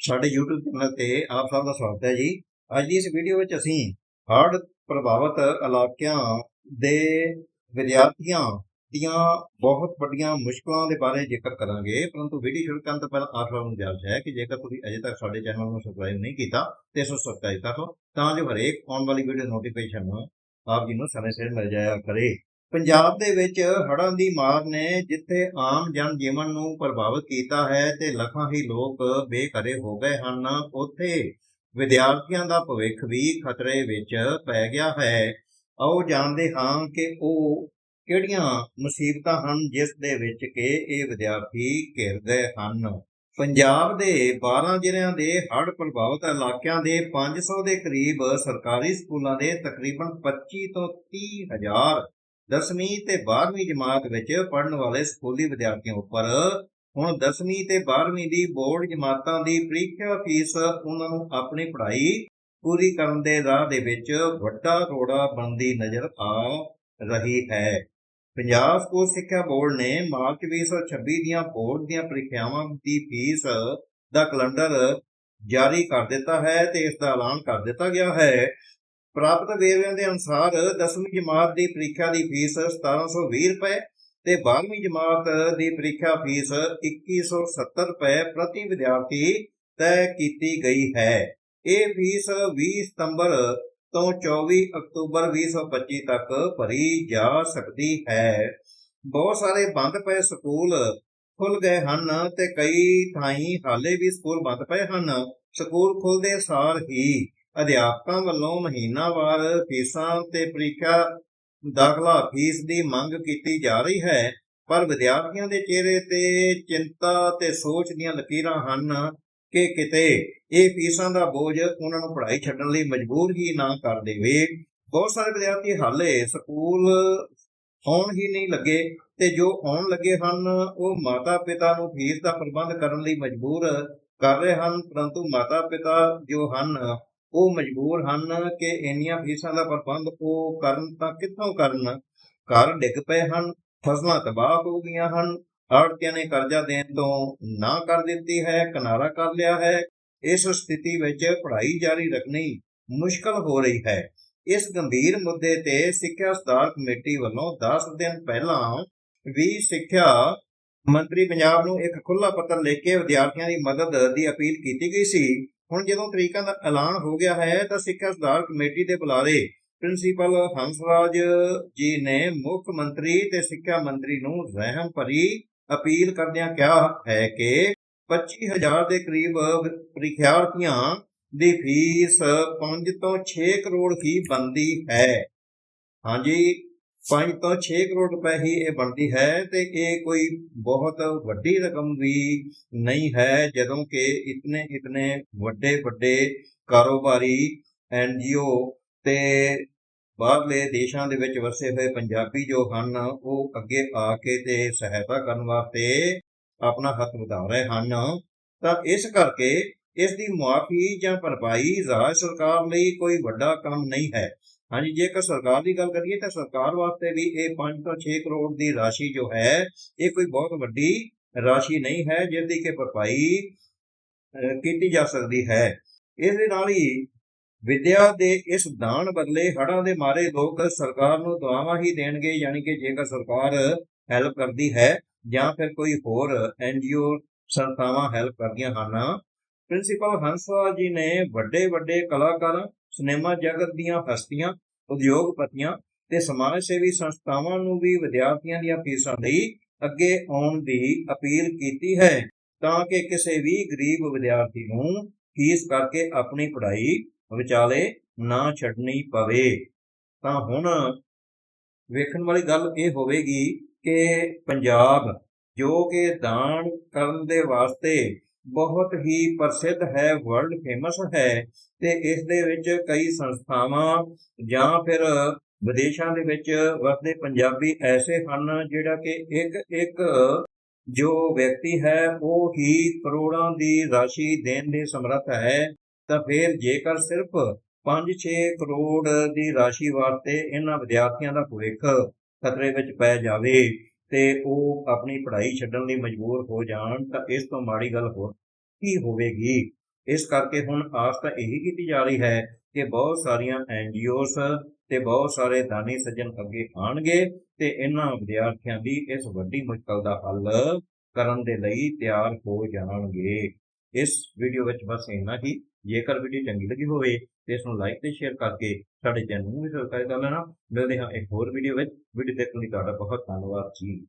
ਸਾਡੇ YouTube channel ਤੇ ਆਪ ਸਭ ਦਾ ਸਵਾਗਤ ਹੈ ਜੀ। ਅੱਜ ਦੀ ਇਸ ਵੀਡੀਓ ਵਿੱਚ ਅਸੀਂ ਹੜ੍ਹ ਪ੍ਰਭਾਵਿਤ ਇਲਾਕਿਆਂ ਦੇ ਵਿਦਿਆਰਥੀਆਂ ਦੀਆਂ ਬਹੁਤ ਵੱਡੀਆਂ ਮੁਸ਼ਕਲਾਂ ਦੇ ਬਾਰੇ ਜ਼ਿਕਰ ਕਰਾਂਗੇ। ਪਰੰਤੂ ਵੀਡੀਓ ਸ਼ੁਰੂ ਕਰਨ ਤੋਂ ਪਹਿਲਾਂ ਆਪ ਸਭ ਨੂੰ ਗੁਜ਼ਾਰਿਸ਼ ਹੈ ਕਿ ਜੇਕਰ ਤੁਸੀਂ ਅਜੇ ਤੱਕ ਸਾਡੇ ਚੈਨਲ ਨੂੰ ਸਬਸਕ੍ਰਾਈਬ ਨਹੀਂ ਕੀਤਾ ਤੇ ਇਸ ਨੂੰ ਸਬਸਕ੍ਰਾਈਬ ਕਰ ਲਓ ਤਾਂ ਜੋ ਹਰੇਕ ਆਉਣ ਵਾਲੀ ਵੀਡੀਓ ਨੋਟੀਫਿਕੇਸ਼ਨ ਆਪ ਜੀ ਨੂੰ ਸਮੇਂ ਸਿਰ ਮਿਲ ਜਾਇਆ ਕਰੇ। ਪੰਜਾਬ ਦੇ ਵਿੱਚ ਹੜ੍ਹਾਂ ਦੀ ਮਾਰ ਨੇ ਜਿੱਥੇ ਆਮ ਜਨ ਜੀਵਨ ਨੂੰ ਪ੍ਰਭਾਵਿਤ ਕੀਤਾ ਹੈ ਤੇ ਲੱਖਾਂ ਹੀ ਲੋਕ ਬੇਘਰੇ ਹੋ ਗਏ ਹਨ। ਉੱਥੇ ਵਿਦਿਆਰਥੀਆਂ ਦਾ ਭਵਿੱਖ ਵੀ ਖਤਰੇ ਵਿੱਚ ਪੈ ਗਿਆ ਹੈ। ਆਓ ਜਾਣਦੇ ਹਾਂ ਕਿ ਉਹ ਕਿਹੜੀਆਂ ਮੁਸੀਬਤਾਂ ਹਨ ਜਿਸ ਦੇ ਵਿੱਚ ਕਿ ਇਹ ਵਿਦਿਆਰਥੀ ਘਿਰ ਗਏ ਹਨ। ਪੰਜਾਬ ਦੇ 12 ਜ਼ਿਲ੍ਹਿਆਂ ਦੇ ਹੜ੍ਹ ਪ੍ਰਭਾਵਿਤ ਇਲਾਕਿਆਂ ਦੇ 500 ਦੇ ਕਰੀਬ ਸਰਕਾਰੀ ਸਕੂਲਾਂ ਦੇ ਤਕਰੀਬਨ 25 ਤੋਂ 30 ਹਜ਼ਾਰ ਦਸਵੀਂ ਤੇ 12ਵੀਂ ਜਮਾਤ ਵਿੱਚ ਪੜ੍ਹਨ ਵਾਲੇ ਸਕੂਲੀ ਵਿਦਿਆਰਥੀਆਂ ਉੱਪਰ ਹੁਣ 10ਵੀਂ ਤੇ 12ਵੀਂ ਦੀ ਬੋਰਡ ਜਮਾਤਾਂ ਦੀ ਪ੍ਰੀਖਿਆ ਫੀਸ ਉਹਨਾਂ ਨੂੰ ਆਪਣੀ ਪੜ੍ਹਾਈ ਪੂਰੀ ਕਰਨ ਦੇ ਰਾਹ ਦੇ ਵਿੱਚ ਵੱਡਾ ਰੋੜਾ ਬਣਦੀ ਨਜ਼ਰ ਆ ਰਹੀ ਹੈ। ਪੰਜਾਬ ਸਕੂਲ ਸਿੱਖਿਆ ਬੋਰਡ ਨੇ ਮਾਰਚ 2026 ਦੀਆਂ ਬੋਰਡ ਦੀਆਂ ਪ੍ਰੀਖਿਆਵਾਂ ਦੀ ਫੀਸ ਦਾ ਕੈਲੰਡਰ ਜਾਰੀ ਕਰ ਦਿੱਤਾ ਹੈ ਤੇ ਇਸ ਦਾ ਐਲਾਨ ਕਰ ਦਿੱਤਾ ਗਿਆ ਹੈ। ਪ੍ਰਾਪਤ ਦੇਵਿਆਂ ਦੇ ਅਨੁਸਾਰ 10ਵੀਂ ਜਮਾਤ ਦੀ ਪ੍ਰੀਖਿਆ ਦੀ ਫੀਸ 1720 ਰੁਪਏ ਤੇ 12ਵੀਂ ਜਮਾਤ ਦੀ ਪ੍ਰੀਖਿਆ ਫੀਸ 2170 ਰੁਪਏ ਪ੍ਰਤੀ ਵਿਦਿਆਰਥੀ ਤੈਅ ਕੀਤੀ ਗਈ ਹੈ। ਇਹ ਫੀਸ 20 ਸਤੰਬਰ ਤੋਂ 24 ਅਕਤੂਬਰ 2025 ਤੱਕ ਭਰੀ ਜਾ ਸਕਦੀ ਹੈ। ਬਹੁਤ ਸਾਰੇ ਬੰਦ ਪਏ ਸਕੂਲ ਖੁੱਲ ਗਏ ਹਨ ਤੇ ਕਈ ਥਾਈਂ ਹਾਲੇ ਵੀ ਸਕੂਲ ਬੰਦ ਪਏ ਹਨ। ਸਕੂਲ ਖੁੱਲਦੇ ਸਾਰ ਹੀ ਅਧਿਆਪਕਾਂ ਵੱਲੋਂ ਮਹੀਨਾਵਾਰ ਫੀਸਾਂ ਤੇ ਪ੍ਰੀਖਿਆ ਦਾਖਲਾ ਫੀਸ ਦੀ ਮੰਗ ਕੀਤੀ ਜਾ ਰਹੀ ਹੈ, ਪਰ ਵਿਦਿਆਰਥੀਆਂ ਦੇ ਚਿਹਰੇ ਤੇ ਚਿੰਤਾ ਤੇ ਸੋਚ ਦੀਆਂ ਲਕੀਰਾਂ ਹਨ ਕਿ ਕਿਤੇ ਇਹ ਫੀਸਾਂ ਦਾ ਬੋਝ ਉਹਨਾਂ ਨੂੰ ਪੜ੍ਹਾਈ ਛੱਡਣ ਲਈ ਮਜਬੂਰ ਹੀ ਨਾ ਕਰ ਦੇਵੇ। ਬਹੁਤ ਸਾਰੇ ਵਿਦਿਆਰਥੀ ਹਾਲੇ ਸਕੂਲ ਆਉਣ ਹੀ ਨਹੀਂ ਲੱਗੇ ਤੇ ਜੋ ਆਉਣ ਲੱਗੇ ਹਨ, ਉਹ ਮਾਤਾ ਪਿਤਾ ਨੂੰ ਫੀਸ ਦਾ ਪ੍ਰਬੰਧ ਕਰਨ ਲਈ ਮਜਬੂਰ ਕਰ ਰਹੇ ਹਨ, ਪਰੰਤੂ ਮਾਤਾ ਪਿਤਾ ਜੋ ਹਨ ਉਹ ਮਜਬੂਰ ਹਨ ਕਿ ਇੰਨੀਆਂ ਫੀਸਾਂ ਦਾ ਪ੍ਰਬੰਧ ਉਹ ਕਰਨ ਤਾਂ ਕਿੱਥੋਂ ਕਰਨ? ਘਰ ਡਿੱਗ ਪਏ ਹਨ, ਫਸਲਾਂ ਤਬਾਹ ਹੋ ਗਈਆਂ ਹਨ ਆੜਤੀਆਂ ਨੇ ਕਰਜ਼ਾ ਦੇਣ ਤੋਂ ਨਾ ਕਰ ਦਿੱਤੀ ਹੈ, ਕਿਨਾਰਾ ਕਰ ਲਿਆ ਹੈ। ਇਸ ਸਥਿਤੀ ਵਿੱਚ ਪੜ੍ਹਾਈ ਜਾਰੀ ਰੱਖਣੀ ਮੁਸ਼ਕਲ ਹੋ ਰਹੀ ਹੈ। ਇਸ ਗੰਭੀਰ ਮੁੱਦੇ ਤੇ ਸਿੱਖਿਆ ਸੁਧਾਰ ਕਮੇਟੀ ਵੱਲੋਂ 10 ਦਿਨ ਪਹਿਲਾਂ ਵੀ ਸਿੱਖਿਆ ਮੰਤਰੀ ਪੰਜਾਬ ਨੂੰ ਇੱਕ ਖੁੱਲਾ ਪੱਤਰ ਲਿਖ ਕੇ ਵਿਦਿਆਰਥੀਆਂ ਦੀ ਮਦਦ ਦੀ ਅਪੀਲ ਕੀਤੀ ਗਈ ਸੀ। ਹੁਣ ਜਦੋਂ ਤਰੀਕਾਂ ਦਾ ਐਲਾਨ ਹੋ ਗਿਆ ਹੈ, ਤਾਂ ਸਿੱਖਿਆ ਸੁਧਾਰ ਕਮੇਟੀ ਦੇ ਬੁਲਾਰੇ ਪ੍ਰਿੰਸੀਪਲ ਹੰਸਰਾਜ ਜੀ ਨੇ ਮੁੱਖ ਮੰਤਰੀ ਤੇ ਸਿੱਖਿਆ ਮੰਤਰੀ ਨੂੰ ਰਹਿਮ ਭਰੀ ਅਪੀਲ ਕਰਦਿਆਂ ਕਿਹਾ ਹੈ ਕਿ 25000 ਦੇ ਕਰੀਬ ਪ੍ਰੀਖਿਆਰਥੀਆਂ ਦੀ ਫੀਸ 5 ਤੋਂ 6 ਕਰੋੜ ਹੀ ਬਣਦੀ ਹੈ। ਹਾਂਜੀ 5 ਤੋਂ 6 ਕਰੋੜ ਰੁਪਏ ਹੀ ਇਹ ਬਣਦੀ ਹੈ ਤੇ ਇਹ ਕੋਈ ਬਹੁਤ ਵੱਡੀ ਰਕਮ ਵੀ ਨਹੀਂ ਹੈ, ਜਦੋਂ ਕਿ ਇਤਨੇ ਇਤਨੇ ਵੱਡੇ ਵੱਡੇ ਕਾਰੋਬਾਰੀ ਐਨਜੀਓ ਤੇ ਬਾਹਰਲੇ ਦੇਸ਼ਾਂ ਦੇ ਵਿੱਚ ਵਸੇ ਹੋਏ ਪੰਜਾਬੀ ਜੋ ਹਨ, ਉਹ ਅੱਗੇ ਆ ਕੇ ਤੇ ਸਹਾਇਤਾ ਕਰਨ ਵਾਸਤੇ ਆਪਣਾ ਹੱਥ ਵਧਾ ਰਹੇ ਹਨ। ਤਾਂ ਇਸ ਕਰਕੇ ਇਸ ਦੀ ਮੁਆਫੀ ਜਾਂ ਭਰਪਾਈ ਰਾਜ ਸਰਕਾਰ ਲਈ ਕੋਈ ਵੱਡਾ ਕੰਮ ਨਹੀਂ ਹੈ। ਹਾਂਜੀ ਜੇਕਰ ਸਰਕਾਰ ਦੀ ਗੱਲ ਕਰੀਏ ਤਾਂ ਸਰਕਾਰ ਵਾਸਤੇ ਵੀ ਇਹ 5 ਤੋਂ 6 ਕਰੋੜ ਦੀ ਰਾਸ਼ੀ ਜੋ ਹੈ, ਇਹ ਕੋਈ ਬਹੁਤ ਵੱਡੀ ਰਾਸ਼ੀ ਨਹੀਂ ਹੈ ਜਿਸ ਦੀ ਕਿ ਭਰਪਾਈ ਕੀਤੀ ਜਾ ਸਕਦੀ ਹੈ। ਇਸ ਦੇ ਨਾਲ ਹੀ ਵਿਦਿਆ ਦੇ ਇਸ ਦਾਨ ਬਦਲੇ ਹੜ੍ਹਾਂ ਦੇ ਮਾਰੇ ਲੋਕ ਸਰਕਾਰ ਨੂੰ ਦੁਆਵਾਂ ਹੀ ਦੇਣਗੇ, ਯਾਨੀ ਕਿ ਜੇਕਰ ਸਰਕਾਰ ਹੈਲਪ ਕਰਦੀ ਹੈ ਜਾਂ ਫਿਰ ਕੋਈ ਹੋਰ ਐਨਜੀਓ ਸੰਸਥਾਵਾਂ ਹੈਲਪ ਕਰਦੀਆਂ ਹਨ। ਪ੍ਰਿੰਸੀਪਲ ਹੰਸਰਾਜ ਜੀ ਨੇ ਵੱਡੇ ਵੱਡੇ ਕਲਾਕਾਰਾਂ ਸਿਨੇਮਾ ਜਗਤ ਦੀਆਂ ਹਸਤੀਆਂ, ਉਦਯੋਗਪਤੀਆਂ ਤੇ ਸਮਾਜ ਸੇਵੀ ਸੰਸਥਾਵਾਂ ਨੂੰ ਵੀ ਵਿਦਿਆਰਥੀਆਂ ਦੀਆਂ ਫੀਸਾਂ ਲਈ ਅੱਗੇ ਆਉਣ ਦੀ ਅਪੀਲ ਕੀਤੀ ਹੈ ਤਾਂ ਕਿ ਕਿਸੇ ਵੀ ਗਰੀਬ ਵਿਦਿਆਰਥੀ ਨੂੰ ਫੀਸ ਕਰਕੇ ਆਪਣੀ ਪੜ੍ਹਾਈ ਵਿਚਾਲੇ ਨਾ ਛੱਡਣੀ ਪਵੇ। ਤਾਂ ਹੁਣ ਵੇਖਣ ਵਾਲੀ ਗੱਲ ਇਹ ਹੋਵੇਗੀ ਕਿ ਪੰਜਾਬ, ਜੋ ਕਿ ਦਾਨ ਕਰਨ ਦੇ ਵਾਸਤੇ ਬਹੁਤ ਹੀ ਪ੍ਰਸਿੱਧ ਹੈ ਵਰਲਡ ਫੇਮਸ ਹੈ ਤੇ ਇਸ ਦੇ ਵਿੱਚ ਕਈ ਸੰਸਥਾਵਾਂ ਜਾਂ ਫਿਰ ਵਿਦੇਸ਼ਾਂ ਦੇ ਵਿੱਚ ਵਸਦੇ ਪੰਜਾਬੀ ਐਸੇ ਹਨ ਜਿਹੜਾ ਕਿ ਇੱਕ ਇੱਕ ਜੋ ਵਿਅਕਤੀ ਹੈ, ਉਹ ਹੀ ਕਰੋੜਾਂ ਦੀ ਰਾਸ਼ੀ ਦੇਣ ਦੇ ਸਮਰੱਥ ਹੈ। ਤਾਂ ਫਿਰ ਜੇਕਰ ਸਿਰਫ 5-6 ਕਰੋੜ ਦੀ ਰਾਸ਼ੀ ਵਾਸਤੇ ਇਹਨਾਂ ਵਿਦਿਆਰਥੀਆਂ ਦਾ ਭਵਿੱਖ ਖਤਰੇ ਵਿੱਚ ਪੈ ਜਾਵੇ ਤੇ ਉਹ ਆਪਣੀ ਪੜ੍ਹਾਈ ਛੱਡਣ ਲਈ ਮਜਬੂਰ ਹੋ ਜਾਣ, ਤਾਂ ਇਸ ਤੋਂ ਮਾੜੀ ਗੱਲ ਹੋਰ ਕੀ ਹੋਵੇਗੀ? ਇਸ ਕਰਕੇ ਹੁਣ ਆਸ ਤਾਂ ਇਹੀ ਕੀਤੀ ਜਾ ਰਹੀ ਹੈ ਕਿ ਬਹੁਤ ਸਾਰੀਆਂ ਐਨਜੀਓਸ ਤੇ ਬਹੁਤ ਸਾਰੇ ਦਾਨੀ ਸੱਜਣ ਅੱਗੇ ਆਣਗੇ ਤੇ ਇਹਨਾਂ ਵਿਦਿਆਰਥੀਆਂ ਦੀ ਇਸ ਵੱਡੀ ਮੁਸ਼ਕਲ ਦਾ ਹੱਲ ਕਰਨ ਦੇ ਲਈ ਤਿਆਰ ਹੋ ਜਾਣਗੇ। ਇਸ ਵੀਡੀਓ ਵਿੱਚ ਬਸ ਇੰਨਾ ਹੀ। ਜੇਕਰ ਵੀਡੀਓ ਚੰਗੀ ਲੱਗੀ ਹੋਵੇ ਤੇ ਇਸ ਨੂੰ ਲਾਈਕ ਤੇ ਸ਼ੇਅਰ ਕਰਕੇ ਸਾਡੇ ਚੈਨਲ ਨੂੰ ਵੀ ਸਬਸਕ੍ਰਾਈਬ ਕਰ ਲੈਣਾ। ਮਿਲਦੇ ਹਾਂ ਇੱਕ ਹੋਰ ਵੀਡੀਓ ਵਿੱਚ। ਵੀਡੀਓ ਦੇਖਣ ਲਈ ਤੁਹਾਡਾ ਬਹੁਤ ਧੰਨਵਾਦ ਜੀ।